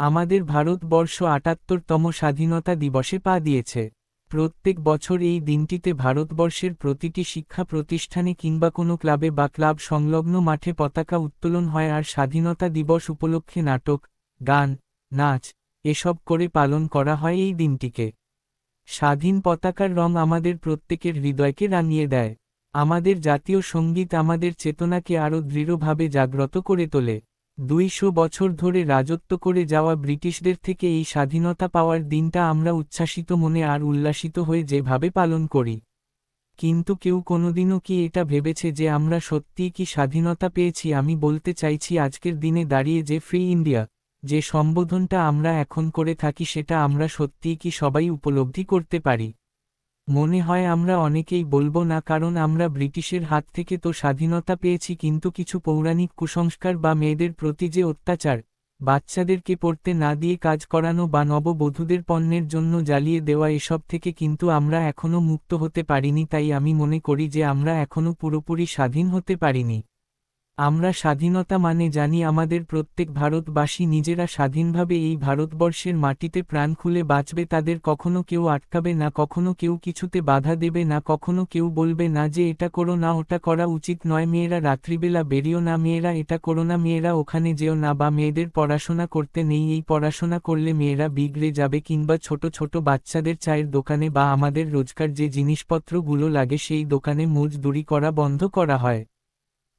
আমাদের ভারতবর্ষ আটাত্তরতম স্বাধীনতা দিবসে পা দিয়েছে। প্রত্যেক বছর এই দিনটিতে ভারতবর্ষের প্রতিটি শিক্ষা প্রতিষ্ঠানে কিংবা কোনো ক্লাবে বা ক্লাব সংলগ্ন মাঠে পতাকা উত্তোলন হয় আর স্বাধীনতা দিবস উপলক্ষে নাটক, গান, নাচ, এসব করে পালন করা হয় এই দিনটিকে। স্বাধীন পতাকার রং আমাদের প্রত্যেকের হৃদয়কে রাঙিয়ে দেয়। আমাদের জাতীয় সংগীত আমাদের চেতনাকে আরও দৃঢ়ভাবে জাগ্রত করে তোলে। দুইশো বছর ধরে রাজত্ব করে যাওয়া ব্রিটিশদের থেকে এই স্বাধীনতা পাওয়ার দিনটা আমরা উচ্ছ্বাসিত মনে আর উল্লাসিত হয়ে যেভাবে পালন করি। কিন্তু কেউ কোনোদিনও কি এটা ভেবেছে যে আমরা সত্যিই কি স্বাধীনতা পেয়েছি আমি বলতে চাইছি আজকের দিনে দাঁড়িয়ে যে ফ্রি ইন্ডিয়া, যে সম্বোধনটা আমরা এখন করে থাকি সেটা আমরা সত্যিই কি সবাই উপলব্ধি করতে পারি। মনে হয় আমরা অনেকেই বলব না কারণ আমরা ব্রিটিশের হাত থেকে তো স্বাধীনতা পেয়েছি কিন্তু কিছু পৌরাণিক কুসংস্কার বা মেয়েদের প্রতি যে অত্যাচার, বাচ্চাদেরকে পড়তে না দিয়ে কাজ করানো বা নববধূদের পণ্যের জন্য জ্বালিয়ে দেওয়া এসব থেকে কিন্তু আমরা এখনও মুক্ত হতে পারিনি তাই আমি মনে করি যে আমরা এখনও পুরোপুরি স্বাধীন হতে পারিনি। আমরা স্বাধীনতা মানে জানি আমাদের প্রত্যেক ভারতবাসী নিজেরা স্বাধীনভাবে এই ভারতবর্ষের মাটিতে প্রাণ খুলে বাঁচবে, তাদের কখনো কেউ আটকাবে না, কখনো কেউ কিছুতে বাধা দেবে না, কখনো কেউ বলবে না যে এটা করো না, ওটা করা উচিত নয়, মেয়েরা রাত্রিবেলা বেরিও না, মেয়েরা এটা করো না, মেয়েরা ওখানে যেও না বা মেয়েদের পড়াশোনা করতে নেই, এই পড়াশোনা করলে মেয়েরা বিগড়ে যাবে কিংবা ছোট ছোট বাচ্চাদের চায়ের দোকানে বা আমাদের রোজকার যে জিনিসপত্রগুলো লাগে সেই দোকানে মজদুরি করা বন্ধ করা হয়।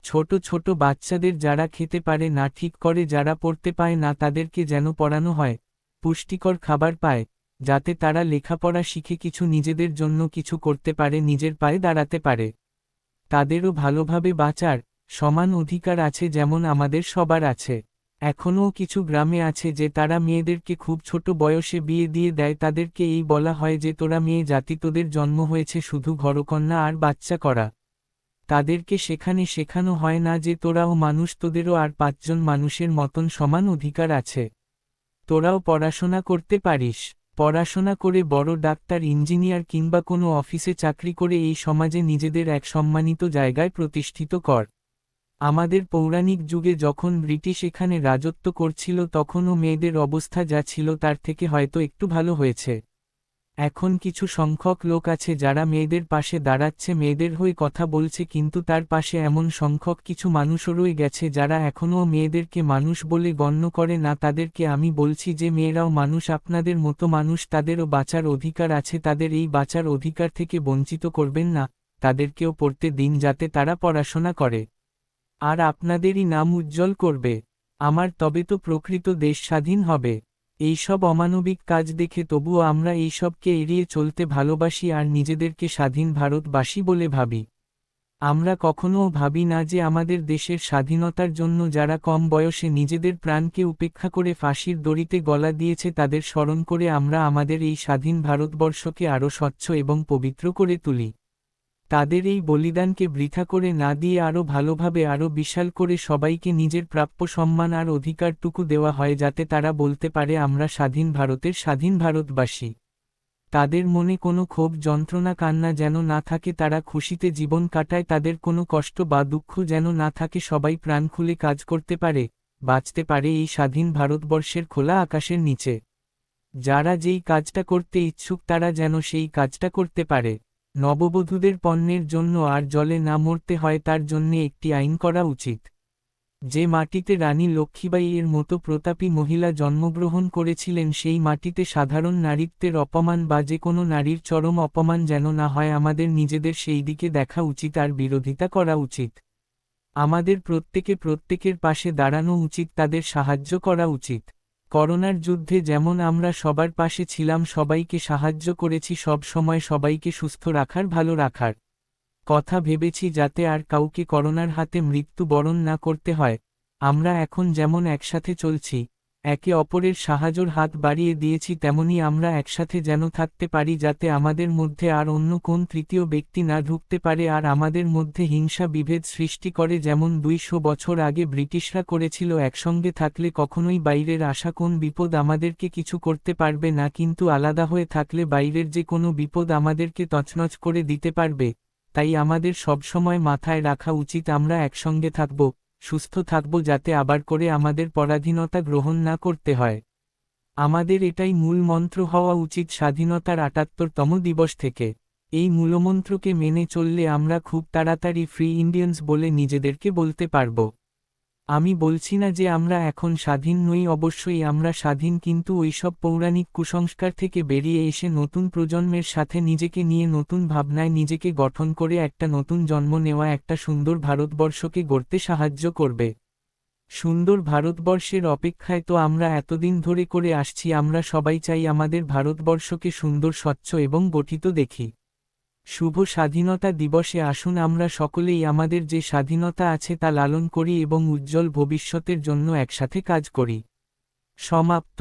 ছোট ছোট বাচ্চাদের যারা খেতে পারে না, ঠিক করে যারা পড়তে পায় না, তাদেরকে যেন পড়ানো হয়, পুষ্টিকর খাবার পায়, যাতে তারা লেখাপড়া শিখে কিছু নিজেদের জন্য কিছু করতে পারে, নিজের পায়ে দাঁড়াতে পারে। তাদেরও ভালোভাবে বাঁচার সমান অধিকার আছে যেমন আমাদের সবার আছে। এখনও কিছু গ্রামে আছে যে তারা মেয়েদেরকে খুব ছোট বয়সে বিয়ে দিয়ে দেয়, তাদেরকে এই বলা হয় যে তোরা মেয়ে জাতি, তোদের জন্ম হয়েছে শুধু ঘরকন্যা আর বাচ্চা করা। তাদেরকে সেখানে শেখানো হয় না যে তোরাও মানুষ তোদেরও আর পাঁচজন মানুষের মতন সমান অধিকার আছে। তোরাও পড়াশোনা করতে পারিস। পড়াশোনা করে বড় ডাক্তার, ইঞ্জিনিয়ার কিংবা কোনো অফিসে চাকরি করে এই সমাজে নিজেদের এক সম্মানিত জায়গায় প্রতিষ্ঠিত কর। আমাদের পৌরাণিক যুগে যখন ব্রিটিশ এখানে রাজত্ব করছিল তখনও মেয়েদের অবস্থা যা ছিল তার থেকে হয়তো একটু ভালো হয়েছে। এখন কিছু সংখ্যক লোক আছে যারা মেয়েদের পাশে দাঁড়াচ্ছে, মেয়েদের হয়ে কথা বলছে, কিন্তু তার পাশে এমন সংখ্যক কিছু মানুষও রয়ে গেছে যারা এখনও মেয়েদেরকে মানুষ বলে গণ্য করে না। তাদেরকে আমি বলছি যে, মেয়েরাও মানুষ, আপনাদের মতো মানুষ, তাদেরও বাঁচার অধিকার আছে, তাদের এই বাঁচার অধিকার থেকে বঞ্চিত করবেন না, তাদেরকেও পড়তে দিন যাতে তারা পড়াশোনা করে। আর আপনাদেরই নাম উজ্জ্বল করবে। আমার তবে তো প্রকৃত দেশ স্বাধীন হবে। এইসব অমানবিক কাজ দেখে তবুও আমরা এইসবকে এড়িয়ে চলতে ভালোবাসি আর নিজেদেরকে স্বাধীন ভারতবাসী বলে ভাবি। আমরা কখনও ভাবি না যে আমাদের দেশের স্বাধীনতার জন্য যারা কম বয়সে নিজেদের প্রাণকে উপেক্ষা করে ফাঁসির দড়িতে গলা দিয়েছে তাদের স্মরণ করে আমরা আমাদের এই স্বাধীন ভারতবর্ষকে আরও স্বচ্ছ এবং পবিত্র করে তুলি। তাদের এই বলিদানকে বৃথা করে না দিয়ে আরও ভালোভাবে আরও বিশাল করে সবাইকে নিজের প্রাপ্য সম্মান আর অধিকারটুকু দেওয়া হয় যাতে তারা বলতে পারে, আমরা স্বাধীন ভারতের স্বাধীন ভারতবাসী। তাদের মনে কোনো ক্ষোভ, যন্ত্রণা, কান্না যেন না থাকে, তারা খুশিতে জীবন কাটায়, তাদের কোনো কষ্ট বা দুঃখ যেন না থাকে, সবাই প্রাণ খুলে কাজ করতে পারে, বাঁচতে পারে এই স্বাধীন ভারতবর্ষের খোলা আকাশের নিচে। যারা যেই কাজটা করতে ইচ্ছুক, তারা যেন সেই কাজটা করতে পারে। নববধূদের পণ্যের জন্য আর জলে না মরতে হয় তার জন্যে একটি আইন করা উচিত। যে মাটিতে রানী লক্ষ্মীবাই এর মতো প্রতাপী মহিলা জন্মগ্রহণ করেছিলেন সেই মাটিতে সাধারণ নারীত্বের অপমান বা যে কোনো নারীর চরম অপমান যেন না হয় আমাদের নিজেদের সেই দিকে দেখা উচিত আর বিরোধিতা করা উচিত। আমাদের প্রত্যেকে প্রত্যেকের পাশে দাঁড়ানো উচিত, তাদের সাহায্য করা উচিত। করোনার যুদ্ধে যেমন আমরা সবার পাশে ছিলাম, সবাইকে সাহায্য করেছি, সব সময় সবাইকে সুস্থ রাখার, ভালো রাখার কথা ভেবেছি যাতে আর কাউকে করোনার হাতে মৃত্যু বরণ না করতে হয়। আমরা এখন যেমন একসাথে চলছি একে অপরের সাহায্যর হাত বাড়িয়ে দিয়েছি তেমনি আমরা একসাথে যেন থাকতে পারি যাতে আমাদের মধ্যে আর অন্য কোন তৃতীয় ব্যক্তি না ঢুকতে পারে আর আমাদের মধ্যে হিংসা বিভেদ সৃষ্টি করে যেমন দুইশো বছর আগে ব্রিটিশরা করেছিল একসঙ্গে থাকলে কখনোই বাইরের আশা কোন বিপদ আমাদেরকে কিছু করতে পারবে না কিন্তু আলাদা হয়ে থাকলে বাইরের যে কোনো বিপদ আমাদেরকে তছনছ করে দিতে পারবে, তাই আমাদের সবসময় মাথায় রাখা উচিত আমরা একসঙ্গে থাকব। সুস্থ থাকব যাতে আবার করে আমাদের পরাধীনতা গ্রহণ না করতে হয়। আমাদের এটাই মূল মন্ত্র হওয়া উচিত স্বাধীনতার আটাত্তরতম দিবস থেকে। এই মূলমন্ত্রকে মেনে চললে আমরা খুব তাড়াতাড়ি ফ্রি ইন্ডিয়ান্স বলে নিজেদেরকে বলতে পারব। আমি বলছি না যে আমরা এখন স্বাধীন নই, অবশ্যই আমরা স্বাধীন, কিন্তু ওইসব পৌরাণিক কুসংস্কার থেকে বেরিয়ে এসে নতুন প্রজন্মের সাথে নিজেকে নিয়ে নতুন ভাবনায় নিজেকে গঠন করে একটা নতুন জন্ম নেওয়া একটা সুন্দর ভারতবর্ষকে গড়তে সাহায্য করবে। সুন্দর ভারতবর্ষের অপেক্ষায় তো আমরা এতদিন ধরে করে আসছি, আমরা সবাই চাই আমাদের ভারতবর্ষকে সুন্দর, স্বচ্ছ এবং গঠিত দেখি। শুভ স্বাধীনতা দিবসে আসুন আমরা সকলেই আমাদের যে স্বাধীনতা আছে তা লালন করি এবং উজ্জ্বল ভবিষ্যতের জন্য একসাথে কাজ করি। সমাপ্ত।